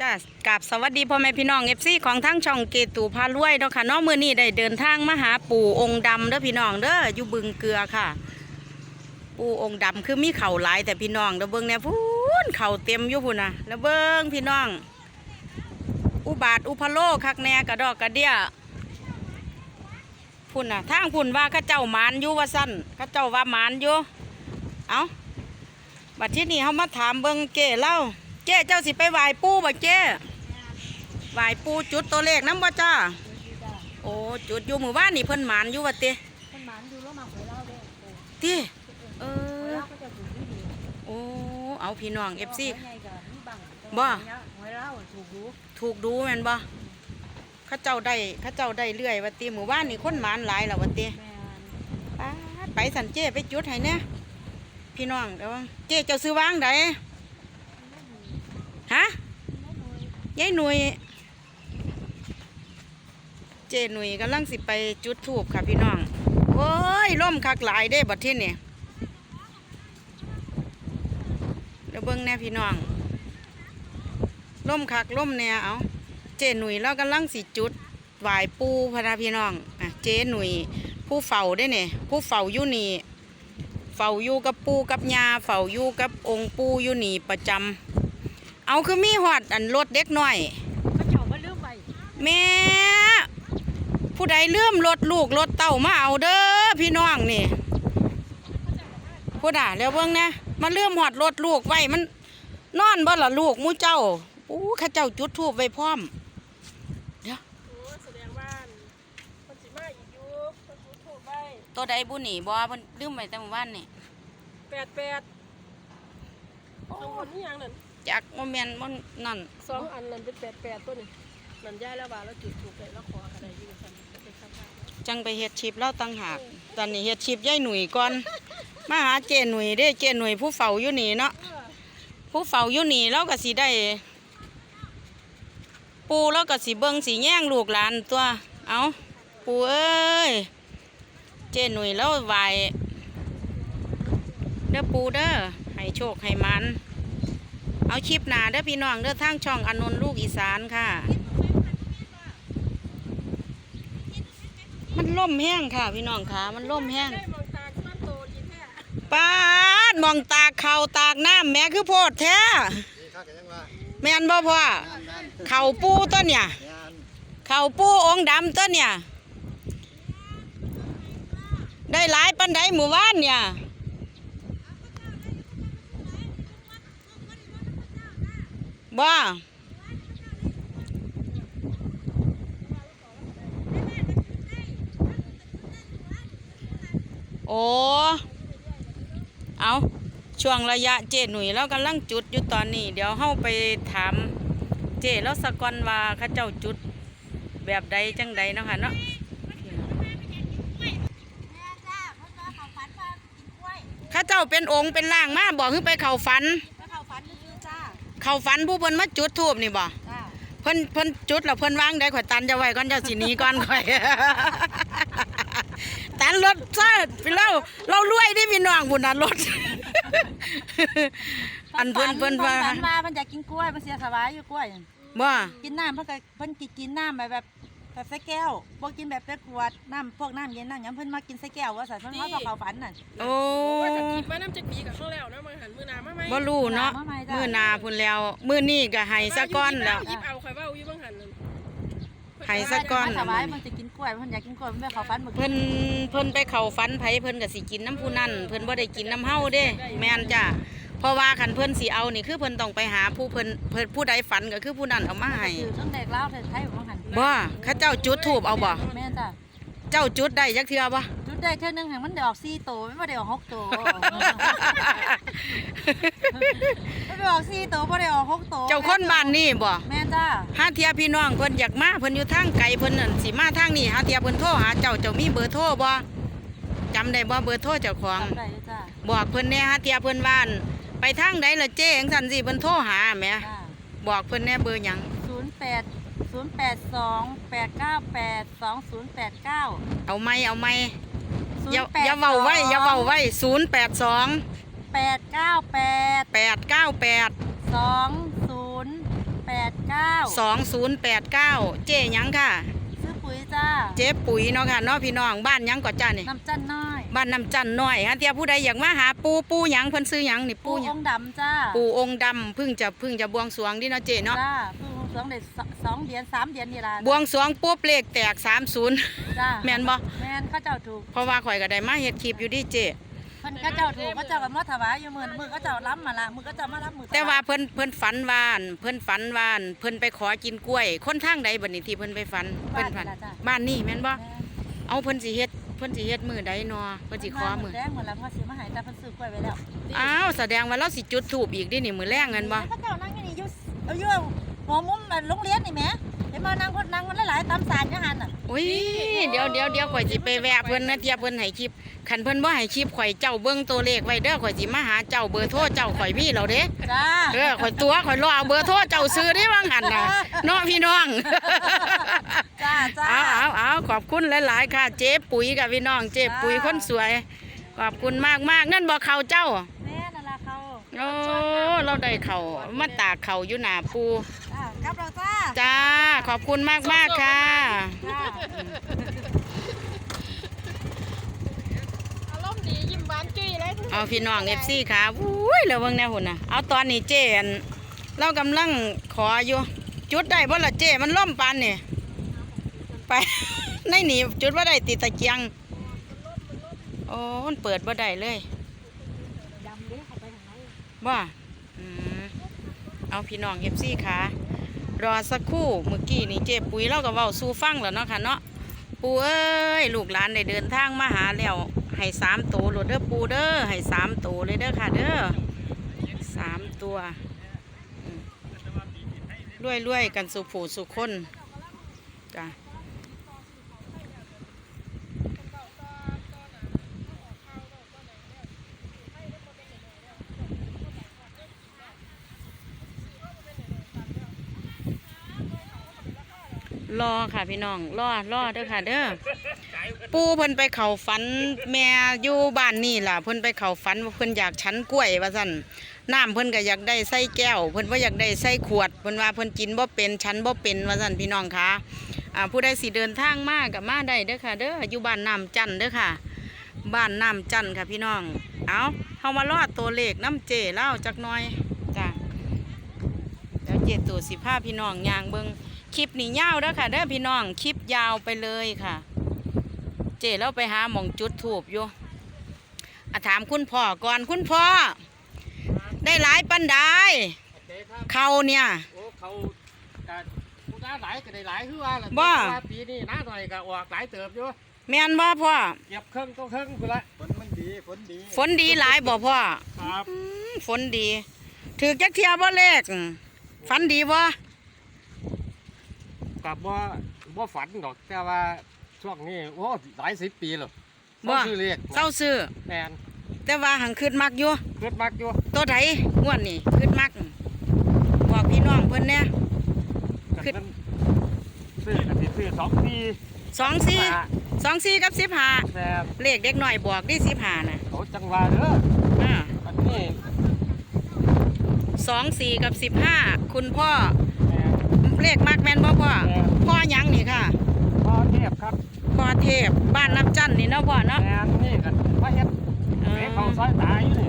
จ้ากับสวัสดีพ่อแม่พี่น้องเอฟซีของทั้งช่องเกตูพารวยเนาะค่ะน้องมือนี้ได้เดินทางมาหาปู่องค์ดำเด้อพี่น้องเด้ออยู่บึงเกลือค่ะ ปู่องค์ดำคือมีเข่าหลายแต่พี่น้องเด้อเบิ้งเนี่ยพูนเข่าเต็มอยู่พุ่นนะแล้วเบิ้งพี่น้อง อุบาทอุพโลคักแน่กระดอกกระเดียพุ่นนะทางพุ่นว่าข้าเจ้ามานอยู่ว่าสั้นข้าเจ้าว่ามานอยู่เอาบัดที่นี่เขามาถามเบิ้งเก้เล่า เจ้เจ้าสิไปไหว้ปู่บ่เจ้ไหว้ปู่จุดตัวเลขน้ำบ่จ้า โอ้จุดอยู่หมู่บ้านนี่เพิ่นหมานอยู่ว่าเต้คนหมานดูแล้วมาหวยเล่าเด้อเต้เอหวยอเล่าก็จะถูกดีดีโอ้เอาพี่น้องเอฟซีหวยใหญ่กับนี่บังบ่หวยเล่าถูกรู้ถูกดูแม่นบ่เข้าเจ้าได้เข้าเจ้าได้เรื่อยว่าเต้หมู่บ้านนี่คนหมานหลายแล้วว่าเต้แม่นป๊าดไปสันเจ้ไปจุดให้เนี่ยพี่น้องเดี๋ยวเจ้เจ้าซื้อวางได ฮะยายหนุยเจหนุยกำลังสิไปจุดถูกค่ะพี่น้องโอ้ยล่มคักหลายเด้บัดที่นี่เดี๋ยวเบิ่งแน่พี่น้องล่มคักล่มแน่เอาเจหนุยแล้วกำลังสิจุดไหวายปูพะนาพี่น้องอะเจหนุยผู้เฝ้าได้เนี่ยผู้เฝ้าอยู่นี่เฝ้าอยู่กับปูกับยาเฝ้าอยู่กับองค์ปูอยู่นี่ประจำ เอาคือมีหอดอันรถเด็กน้อยพระเจ้าก็ลืมไปแม่ผู้ใดเลื่อมรถลูกรถเต่ามาเอาเด้อพี่น้องนี่ผู้ด่าแล้วเบิ่งนะมาเลื่อมหอดรถลูกไว้มัน นอนบ่ล่ะลูกหมูเจ้าอู้ข้าเจ้าจุดทูบไว้พร้อมโอ้แสดงว่าคนสิมาอีกอยู่คนรู้ถูกไปตัวใดบุหนีบ่เพิ่นลืมไว้แต่เมื่อวานนี่แปดแปดสองคนนี่ยังนั่น จักโมเมนมันนั่นสองอันนั่นเป็นแปดแปดตัวนี่นั่นย้ายแล้วว่าแล้วจุดถูกเลยแล้วขออะไรอยู่สั่นเป็นข้างๆจังไปเฮ็ดชิปเล่าตั้งหากตอนนี้เฮ็ดชิปยายหนุ่ยก่อนมาหาเจหนุ่ยเด้เจหนุ่ยผู้เฝ้าอยู่นี่เนาะผู้เฝ้าอยู่นี่เราก็สิได้ ปูเราก็สิเบิ่งสิแย่งลูกหลานตัว เอาปูเอ้ยเจหนุ่ยแล้วไหวเด้อปูเด้อให้โชคให้มัน เอาคลิปหนาเด้อพี่น้องเด้อทางช่องอนนท์ลูกอีสานค่ะ มันล่มแห้งค่ะ พี่น้องค่ะ มันล่มแห้งได้ามองตาเข่าตากน้ำแม่คือโพดแท้แม่นบ่พ่องานงาเข่าปูต้นเนี่ยเข่าปูองค์ดำต้นเนี่ย ได้หลายปันไดหมู่บ้านเนี่ย บ่โอ้เอาช่วงระยะเจหนุ่ยแล้วกำลังจุดอยู่ตอนนี้ เดี๋ยวเฮาไปถามเจแล้วสะกอนว่าข้าเจ้าจุดแบบใดจังใดเนาะค่ะเนาะข้าเจ้าเป็นองค์เป็นร่างมาบอกคือไปเข้นก็เข้าฝัน เข้าฝันผู้เพิ่นมาจุดทูบนี่บ่จ้าเพิ่นเพิ่นจุดแล้วเพิ่นวางได้ข่อยตันจะไว้ก่อนเจ้าสิหนีก่อนข่อย ตันรถซะพี่เราเรารวยเดิพี่น้องพุ่นน่ะรถ อันเพิ่นเพิ่นว่าฝันว่ามันอยากกินกล้วยมันเสียสบายอยู่กล้วยบ่ กินน้ำเพิ่นก็เพิ่นกินกินน้ำแบบแบบ แบบใส่แก้วบ่กินแบบเป็นขวดน้ำพวกน้ำเย็นน้ำหยังเพิ่นมากินใส่แก้วว่าซั่นเพิ่นเขาบอกเขาฝันน่ะ โอ้ว่าจะกินมาน้ำจะปีกับเขาแล้วนะมาหันมือนามาไหมบ่รู้เนาะมื้อหน้าพุ่นแล้วมื้อนี้ก็ให้ซะก่อนแล้ว หยิบเอาใครว่าอยู่บ้างหันนั่นให้ซะก่อน สบายมันจะกินกล้วยมันอยากกินกล้วยมันไปเขาฝันบ่กินเพิ่นเพิ่นไปเข้าฝันไผเพิ่นก็สิกินน้ำผู้นั้นเพิ่นบ่ได้กินน้ำเฮาเด้ แม่นจ้ะเพราะว่าคันเพิ่นสิเอานี่คือเพิ่นต้องไปหาผู้เพิ่นเพิ่นผู้ใดฝันก็คือผู้นั้นเอามาให้คือทั้งเด็กเล่าวไทยๆบ่หัน บ่เข้าเจ้าจุดทูบเอาบ่แม่นจ้ะเจ้าจุดได้จักเทื่อบ่จุดได้เท่านึงให้มันได้ออก4โตไม่บ่ได้ออก6โตไม่ได้ออก4โตบ่ได้ออก6โตเจ้าคนบ้านนี่บ่แม่นจ้าหาเทียพี่น้องเพิ่นอยากมาเพิ่นอยู่ทางไกลเพิ่นนั่นสิมาทางนี้หาเทียเพิ่นโทรหาเจ้าเจ้ามีเบอร์โทรบ่จำได้บ่เบอร์โทรเจ้าของ จำได้อยู่จ้าบอกเพิ่นแหน่หาเทียเพิ่นว่าน ไปทางใดล่ะเจ้จังซั่นสิเพิ่นโทรหาแหมจ้าบอกเพิ่นแหน่เบอร์หยัง 08 082 898 2089 เอาไหมเอาไหมอย่าอย่าเว้าไว้อย่าเว้าไว้082 898 898 20 89เก้า2089เจ๊หยังค่ะ ซื้อปุ๋ยจ้า เจ๊ปุ๋ยเนาะค่ะเนาะพี่น้องบ้านหยังก่อนจ้านี่น้ำจันน้อย บ้านน้ำจันน้อยฮะเทียผู้ใดอยากมาหาปูปูหยังเพิ่นซื้อหยังนี่ปูปูหยัองงค์ดำจ้า ปูองค์ดำเพิ่งจะเพิ่งจะบวงสรวงดิเนาะเจ๊เนาะ จ้าปูอง ค์สวงได้สสองเดือนสามเดือนนี่ล่ะบวงสรวงปุ๊บเลขแตก30 จ้าแม่นบ่ แม่นเข้าเจ้าถูกเพราะว่าข่อยก็ได้มาเฮ็ดคลิปอยู่ดิเจ๊เพิ่นเข้าเจ้าถูกเข้าเจ้ากับมาถวายอยู่มือมือเข้าเจ้าล้ำมาละมือเข้าเจ้ามาล้ำมือแต่ว่าเพิ่นเพิ่นฝันว่าอั่นเพิ่นฝันว่าอั่นเพิ่นไปขอกินกล้วย คนทางใดบัดนี้ที่เพิ่นไปฝันเพิ่นฝันบ้านนี่แม่นบ่ แม่นเอาเพิ่นสิเฮ็ดเพิ่นสิเฮ็ดมื้อใดเนาะเพิ่นสิขอมื้อแดงหมดแล้วพ่อซื้อมาให้แต่เพิ่นซื้อกล้วยไว้แล้วอ้าวแสดงว่าเราสิจุดธูปอีกดินี่มื้อแรงเงินบ่เข้าเจ้านั่งอยู่นี่อยู่เอาอยู่ หมอมุมโรงเรียนนี่แหมเห็นมานั่งคนนั่งมันหลายๆตำสารยังหันน่ะอุ้ยเดี๋ยวเดี๋ยวเดี๋ยวข่อยสิไปแวะเพิ่นนะเทียเพิ่นให้คลิปคันเพิ่นบ่ให้คลิปข่อยเจ้าเบิ่งตัวเลขไว้เด้อข่อยสิมาหาเจ้าเบอร์โทรเจ้าข่อยมีแล้วเด้จ้าเออข่อยตัวข่อยรอเอาเบอร์โทรเจ้าซื้อได้ว่างหันน่ะเนาะพี่น้อง จ้าจ้า เอาเอาเอาขอบคุณหลาย ๆ ค่ะ เจ๊ปุ๋ยกับพี่น้อง เจ๊ปุ๋ยคนสวย ขอบคุณมากมากๆนั่นบอกเขาเจ้า แม่นั่นล่ะเขาโอ้ เราได้เขามาตากเขาอยู่หนาปู จ้ากลับเรา จ้าจ้า ขอบคุณมากมากๆค่ะจ้าอารมณ์ดียิ้มหวานจุ้ยเลยเอาพี่น้องเอฟซีค่ะอุ้ยเหลือเบิ่งแน่หุ่นน่ะเอาตอนนี้เจอันเรากำลังขออยู่ จุดได้บ่ล่ะเจมันล่มปานนี่ไปในหนีจุดว่าได้ติดตะเกียง โอ้มันเปิดบ่ได้เลยดำเด้เข้าไปข้างในว่าอืมเอาพี่น้องเอฟซีค่ะ รอสักครู่เมื่อกี้นี่เจ๊ปุ๋ยเราก็เว้าสู่ฟังแล้วเนาะค่ะเนาะปูเอ้ยลูกหลานได้เดินทางมาหาแล้วให้สามตัวโหลดเด้อปูเด้อให้สามตัวเลยเด้อค่ะ เด้อสามตัวรวยๆกันสุผูสุคนจ้ะ รอค่ะพี่น้องรอรอเด้อค่ะ เด้อปูเพิ่นไปเข่าฝัน แม่อยู่บ้านนี่ล่ะ เพิ่นไปเข่าฝันว่าเพิ่นอยากชั้นกล้วยว่าซั่นน้ำเพิ่นก็อยากได้ใส่แก้ว เพิ่นว่าอยากได้ใส่ขวด เพิ่นว่าเพิ่นกินบ่เป็นชั้นบ่เป็นว่าซั่นพี่น้องคะอ่าผู้ใดสิเดินทางมาก็มาได้เด้อค่ะ เด้ออยู่บ้านน้ำจันเด้อค่ะ บ้านน้ำจันค่ะพี่น้อง เอาเฮามารอดตัวเลขน้ำเจเล่าจักหน่อยจ้ะแล้วเจตัวสิพาพี่น้องยางเบิ้ง คลิปนี้ยาวเด้อค่ะเด้อพี่น้องคลิปยาวไปเลยค่ะ เจเราไปหาหมองจุดถูบอยู่อะถามคุณพ่อก่อนคุณพ่อ ได้หลายปันไดโอเคครับเขาเนี่ย โอ้เขาก็ผู้น้าหลายก็ได้หลายคือว่าล่ะบ่แต่ว่าปีนี้น้าหน่อยก็ออกหลายเติบอยู่แม่นบ่พ่อ เก็บเครื่องต้องเครื่องพุ่นละฝนมันดีฝนดีฝนดีหลายบ่พ่อครับอืมฝนดีถือจักเทียบ่เลขฝันดีบ่ กับว่าว่าฝันดอกแต่ว่าช่วงนี้โอ้หลายสิบปีแล้วบ่ต้องซื้อเลขเศร้าซื้อแมนแต่ว่าหังขึ้นมักอยู่เกิดมักอยู่ตัวไถงวดนี่ขึ้นมักบอกพี่น้องเพิ่นเนี่ยก็ขึ้นมันซื้อกันสิซื้อสองปีสองสี่สองสี่กับสิบห้าแมนเลขเด็กหน่อยบอกได้สิบห้าน่ะเขาจังหวะเด้ออ่าอันนี้สองสี่กับสิบห้าคุณพ่อแมน เลขมักแม่นบ่พ่อแม่น พ่อหยังนี่ค่ะ พ่อเทพครับพ่อเทพบ้านน้ำจันทน์นี่เนาะพ่อเนาะแมนนี่กันว่าเฮ็ดเออเมเขาซอยตายอยู่นี่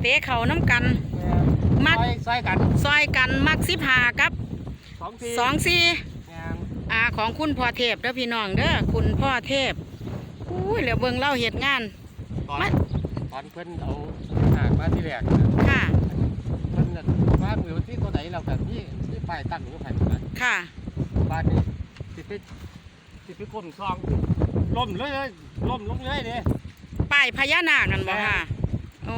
เตะเขาน้ำกันแมนมักซอยซอยกันซอยกันมักสิบห้ากับสองปีสองสี่แมนอาของคุณพ่อเทพเด้อพี่น้องเด้อคุณพ่อเทพอุ้ยเหลือเบิ่งเล่าเหตุงาน ตอนมาตอนเพิ่นเอาหากมาที่แรกน่ะค่ะ เพิ่นน่ะวางอยู่ที่ตัวไหนเราแบบนี้ ที่ป้ายตั้งอยู่ไผมาค่ะ บ้านนี้สิไปสิไปก้นคลองล่มเลยเลยล่มลงเลยเด้ป้ายพญานาคนั่นบ่ค่ะ โอ้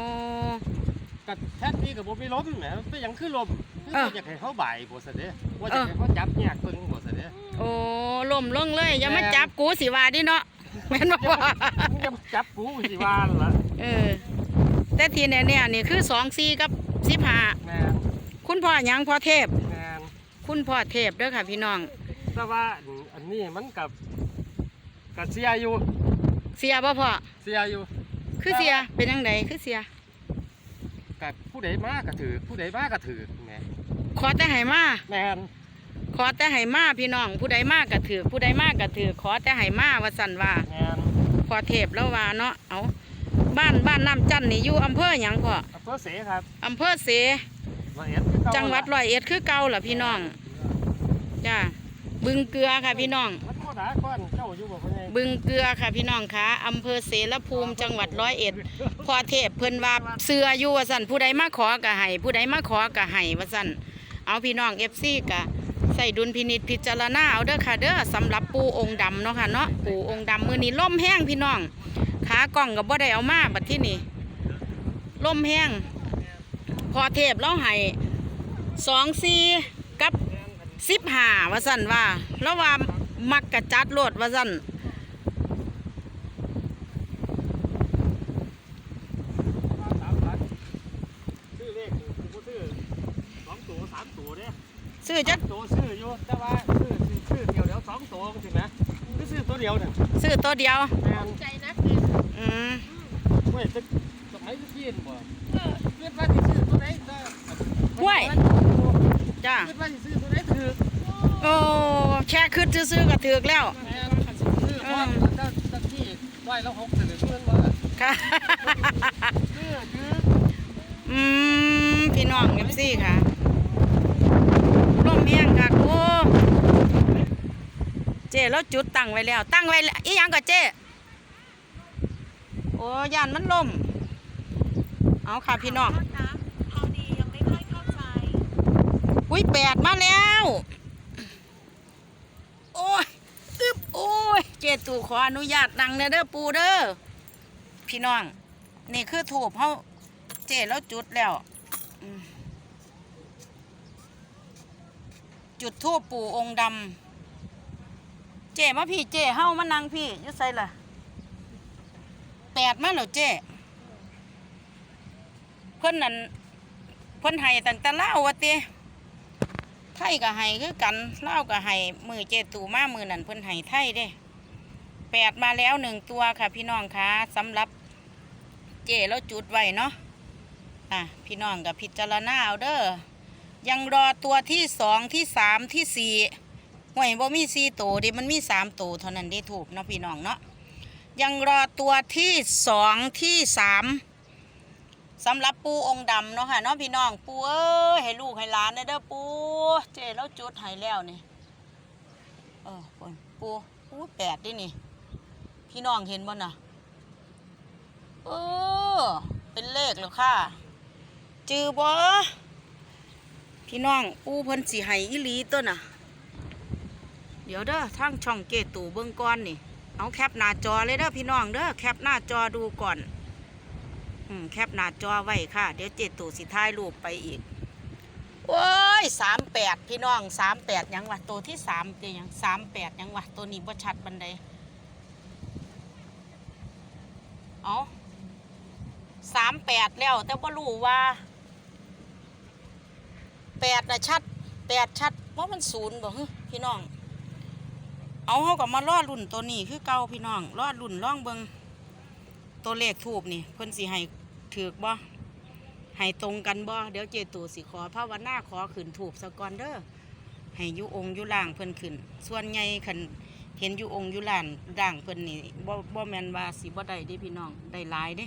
กับแท้ที่กับบ่มีล้มแหมเป็นหยังคือล่มคือเออ อยากให้เขาบ่ายบ่ซะเด้ว่าเอจะอให้เขาจับแยกเบิ่งบ่ซะเด้ โอ้ล่มลงเลย อย่ามาแม่นจับกูสิว่าดิเนาะแม่นบ่พ่อมึงจะจับกูสิว่าล่ะเออ แต่ทีแน่ๆนี่คือสองสี่กับสิบห้าแม่นคุณพ่อหยังพ่อเทพแม่น คุณพ่อเทพเด้อค่ะพี่น้อง แต่ว่าอันนี้มันกับกับเสียอยู่เสียบ่พ่อเสียอยู่ คือเสียเป็นยังไงคือเสียกับผู้ใดมาก็ถือ ผู้ใดมาก็ถือแหมอขอแต่ให้มาแมนขอแต่ให้มาพี่น้อง ผู้ใดมากก็ถือ ผู้ใดมากก็ถือ ขอแต่ให้มาว่าสั่นว่าแมนพอเทพแล้วว่าเนาะเอาบ้านบ้านน้ำจันนี่อยู่อำเภอหยังพ่ออำเภอเสครับอำเภอเส ร้อยเอ็ดคือเก่าจังหวัดร้อยเอ็ดคือเก่าล่ะพี่น้องจ้าบึงเกลือค่ะพี่น้องมันธรรมดาก่อนเจ้าอยู่บ่พ่อใหญ่บึงเกลือค่ะพี่น้องคะอำเภอเสรภูมิจังหวัดร้อยเอ็ดพอเทพเพิ่นว่าเสืออยู่ว่าสั่นผู้ใดมาขอกะให้ผู้ใดมาขอกะให้ว่าสั่นเอาพี่น้องเอฟซีกะใส่ดุลพินิจพิจารณาเอาเด้อค่ะเด้อสำหรับปูองค์ดำเนาะค่ะเนาะปูองค์ดำมือนี้ล่มแห้งพี่น้องขากล้องกับบ่ได้เอามาบัดที่นี่ล่มแห้ง พอเทพแล้วให้สองซีกับสิบห้าว่าสั่นว่าแล้วว่ามักกะจัดโลดว่าสั่นสามพันซื้อเลขกูก็ซื้อสองตัวสามตัวเนี่ยซื้อจักตัวซื้ออยู่แต่ว่าซื้อซื้อซื้อเดียวเดียวสองตัวก็ถึงนะคือซื้อตัวเดียวเนี่ยซื้อตัวเดียวแมนใจนักเนี่ยอืมเว้ยจะสมัยจะกินบ่เออเกิดว่าสิซื้อ ตัวไหนก็จ้าเกิดว่าสิซื้อตัวไหนถือโอ้แค่คืดซื้อๆก็ถือกแล้ว แมนซื้อพร้อมตั้งตั้งที่ร้อยละหกสิบเงินบ่ค่ะ ซื้อถืออืม พี่น้องเอฟซี่ค่ะร่มแห้งค่ะโอ้เจ๊แล้วจุดตั้งไว้แล้ว ตั้งไว้แล้วอีหยังก็เจ๊โอ้ยานมันล่ม เอาค่ะพี่น้อง อุ้ยแปดมาแล้ว โอ้ยอึบโอ้ย เจตูขออนุญาตนั่งเด้อเด้อปูเด้อพี่น้อง นี่คือถูกเขาเจแล้วจุดแล้วจุดทูปปู่องค์ดำเจมาพี่เจเฮ้ามานังพี่ยุใส่ล่ะแปดมาแล้วเจเพิ่อนนั่นเพิ่อนให้ตั้งแต่เล่าว่ะเต ไทยก็ให้คือกันเล่าวก็ให้มือเจตูมามือนั่นเพิ่นให้ไทยเด้แปดมาแล้วหนึ่งตัวค่ะ พี่น้องคะสำหรับเจแล้วจุดไว้เนาะอะพี่น้องกับพิจารณาเอาเด้อยังรอตัวที่สองที่สามที่สี่ห่วยบ่มีสี่ตัวดิมันมีสามตัวเท่านั้นได้ถูกเนาะพี่น้องเนาะยังรอตัวที่สองที่สาม สำหรับปูองค์ดำเนาะค่ะเนาะพี่น้องปูเอ้ยให้ลูกให้หลานเด้อปู เจแล้วจุดให้แล้วนี่เออปูปูปูแปดดินี่ พี่น้องเห็นบ่น่ะเออเป็นเลขแล้วค่ะจือบ่พี่น้องปูเพิ่นสิให้อีหลีตัวน่ะ เดี๋ยวเด้อทางช่องเกตูเบิ่งก่อนนี่ เอาแคปหน้าจอเลยเด้อพี่น้องเด้อแคปหน้าจอดูก่อน แคปหน้าจอไว้ค่ะ เดี๋ยวเจตูสิถ่ายรูปไปอีก โอ้ยสามแปดพี่น้องสามแปดยังวะตัวที่สามเป็นยังสามแปดยังวะตัวนี้บ่ชัดบันไดเอาสามแปดแล้ว แต่บ่รู้ว่าแปดนะชัดแปดชัดว่ามันศูนย์บ่ฮึพี่น้อง เอาเขาก็มาล่อรุ่นตัวนี้คือเก่าพี่น้องล่อรุ่นล่องเบิงตัวเลขทูบนี่เพิ่นสิให้ ถือกบ่ให้ตรงกันบ่เดี๋ยวเจตูสิขอภาวนาขอขึ้นถูกสะกอนเด้อให้ยู่องยู่ล่างเพิ่นขึ้น ส่วนใหญ่คันเห็นยู่องยู่ล่างด่างเพิ่นนี่บ่บ่แมนว่าสิบ่ได้เด้พี่น้องได้หลายเด้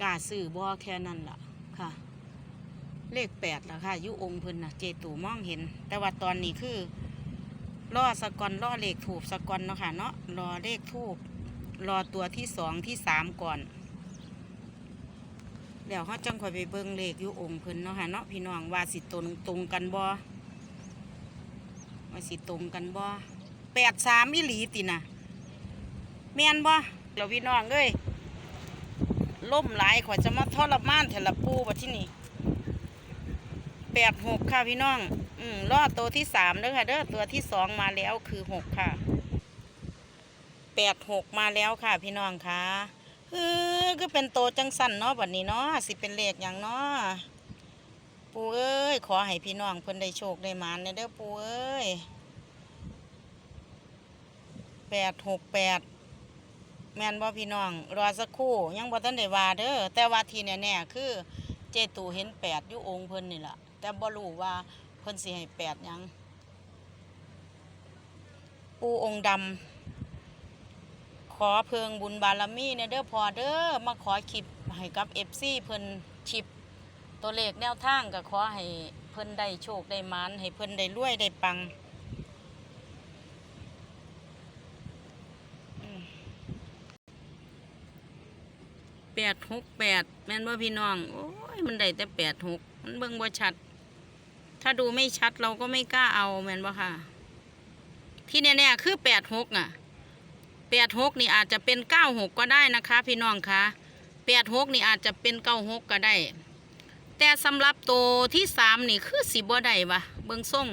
กล้าซื้อบ่แค่นั้นล่ะค่ะ เลขแปดล่ะค่ะยู่องเพิ่นนะเจตูมองเห็น แต่ว่าตอนนี้คือรอสกอนรอเลขถูกสกอนเนาะค่ะเนาะรอเลขทูบรอตัวที่สองที่สามก่อน เดี๋ยวเขาจังคอยไปเบิ่งเลขอยู่องค์เพิ่นเนาะค่ะเนาะพี่น้องว่าสิตรงตรงกันบ่ว่าสิตรงกันบ่แปดสามอีหลีตินะแม่นบ่เราพี่น้องเอ้ยล่มหลายขอยจะมาทรมานแถละปูบัดที่นี่แปดหกค่ะพี่น้อง อืมรอดตัวที่สามเด้อค่ะเด้อตัวที่สองมาแล้วคือหกค่ะแปดหกมาแล้วค่ะพี่น้องค่ะ เออก็เป็นโตจังสันเนาะบัดนี้เนาะสิเป็นเลขอย่างเนาะปูเอ้ยขอให้พี่น้องเพิ่นได้โชคได้มานเด้อปูเอ้ยแปดหกแปดแม่นบ่พี่น้อง รอสักครู่ ยังบ่ทันได้ว่าเด้อแต่ว่าทีแน่ๆคือ เจตูเห็นแปดอยู่องค์เพิ่นนี่แหละแต่บ่รู้ว่าเพิ่นสิให้แปดยัง ปูองค์ดำ ขอเพิงบุญบารมีในเด้อพอเด้อมาขอคลิปให้กับ FC เพิ่นชิปตัวเลขแนวทางก็ขอให้เพิ่นได้โชคได้มานให้เพิ่นได้รวยได้ปังแปดหกแปดแม่นว่าพี่น้อง โอ้ยมันได้แต่แปดหกมันเบิ่งบ่ชัด ถ้าดูไม่ชัดเราก็ไม่กล้าเอาแม่นบ่ค่ะ ที่แน่ๆคือแปดหกน่ะ แปดหกนี่อาจจะเป็นเก้าหกก็ได้นะคะ พี่น้องคะแปดหกนี่อาจจะเป็นเก้าหกก็ได้ แต่สำหรับตัวที่สามนี่คือสีบ่ได้ปะเบิงส่ง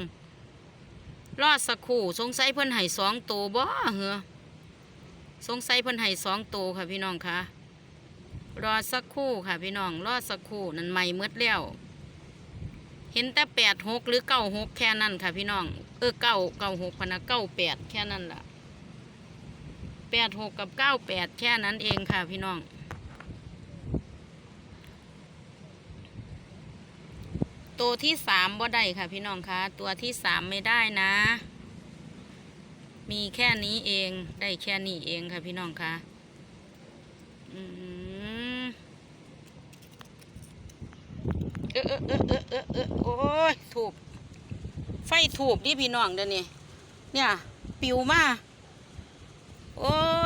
รอดสักครู่สงสัยเพิ่นให้สองตัวบ่เหรอสงสัยเพิ่นให้สองตัวค่ะพี่น้องคะรอสักครู่ค่ะพี่น้องรอสักครู่นั่นใหม่เมืดแล้วเห็นแต่แปดหกหรือเก้าหกแค่นั้นค่ะพี่น้อง เออเก้าเก้าหกพนะเก้าแปดแค่นั้นล่ะ แปดหกกับเก้าแปดแค่นั้นเองค่ะพี่น้อง ตัวที่สามบ่ได้ค่ะพี่น้องคะตัวที่สามไม่ได้นะ มีแค่นี้เองได้แค่นี้เองค่ะพี่น้องคะอืมเออเออเออเออเออเออโอ้ยถูกไฟถูกดิพี่น้องเดี๋ยวนี้เนี่ย ปิวมาโอ้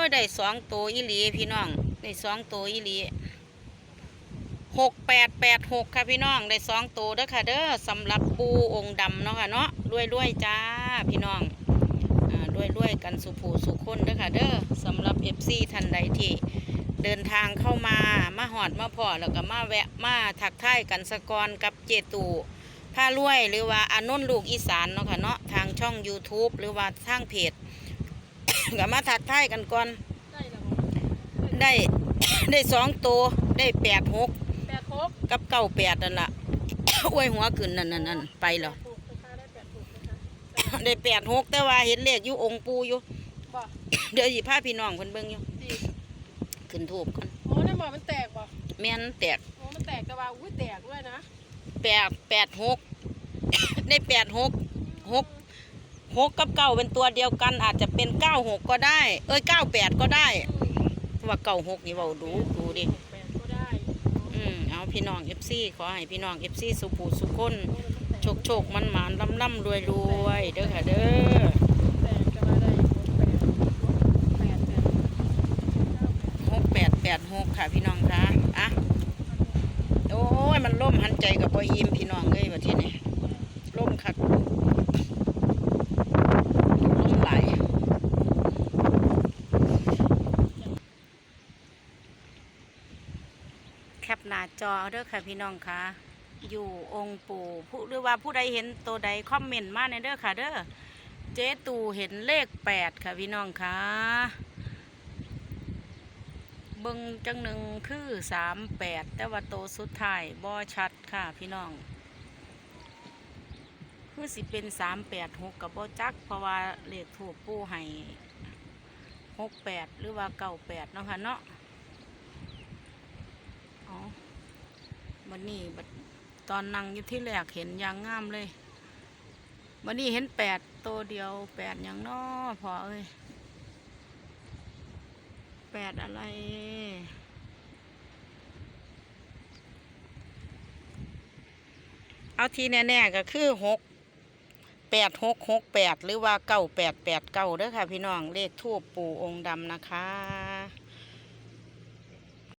ยได้สองตัวอีหลีพี่น้องได้สองตัวอีหลีหกแปดแปดหกค่ะพี่น้องได้สองตัวเด้อค่ะเด้อสำหรับปูองค์ดำเนาะค่ะเนาะรวยรวยๆจ้าพี่น้องรวยรวยๆกันสุผูสุคนเด้อค่ะเด้อสำหรับเอฟซีท่านใดที่เดินทางเข้ามามาหอดมาพอแล้วก็มาแวะมาทักทายกันสกอนกับเจตูผ้ารวยหรือว่าอานนท์ลูกอีสานเนาะค่ะเนาะทางช่อง YouTube หรือว่าทางเพจ ก็มาทักทายกันก่อนได้แล้วบ่ได้ได้สองตัวได้แปดหกแปดหกกับเก้าแปดนั่นละอวยหัวขึ้นนั่นนั่นนั่นไปแล้วถูกนะคะได้แปดถูกนะคะได้แปดหกแต่ว่าเห็นเลขอยู่องค์ปูอยู่บ่เดี๋ยวสิพาพี่น้องเพิ่นเบิ่งอยู่ดีขึ้นทูบกันโอ้ในหมอมันแตกบ่แม่นแตกโอ้มันแตกแต่ว่าอุ้ยแตกด้วยนะแปดแปดหกได้แปดหกหก หกกับเก้าเป็นตัวเดียวกัน อาจจะเป็นเก้าหกก็ได้ เอ้ยเก้าแปดก็ได้เพราะว่าเก้าหกนี่เบาดูดูดิหกแปดก็ได้อืมเอาพี่น้องเอฟซีขอให้พี่น้องเอฟซีสุภูสุคนโอ้มันแตกโชคโชคมันหมานล่ำล่ำรวยรวยเด้อค่ะเด้อแตกก็มาได้หกแปดแปดเก้าแปดหกแปดแปดหกค่ะพี่น้องคะอะโอ้ยมันล่มหันใจกับปอยิมพี่น้องเลยว่าที่นี่ล่มคักล่มไหลายแคปหน้าจอ เอาเด้อค่ะพี่น้องคะอยู่องค์ปู่ผู้หรือว่าผู้ใดเห็นตัวใดคอมเมนต์มาในเด้อค่ะเด้อเจ๊ตูเห็นเลขแปดค่ะพี่น้องคะเบิงจังหนึ่งคือสามแปดแต่ว่าโตวสุดท้ายบ่ชัดค่ะพี่น้อง คือสิเป็นสามแปดหกกับบ่จัก เพราะว่าเลขถูกปูให้หกแปดหรือว่าเก้าแปดเนาะค่ะเนาะอ๋อ วันนี้ตอนนั่งอยู่ที่แรกเห็นอยางงามเลยวันนี้เห็นแปดตัวเดียวแปดอย่างน้อพอเอ้ยแปดอะไร เอาทีแน่ๆก็คือหกแปดหกหกแปดหรือว่าเก้าแปดแปดเก้าเด้อค่ะพี่น้องเลขทูปปู่องค์ดำนะคะ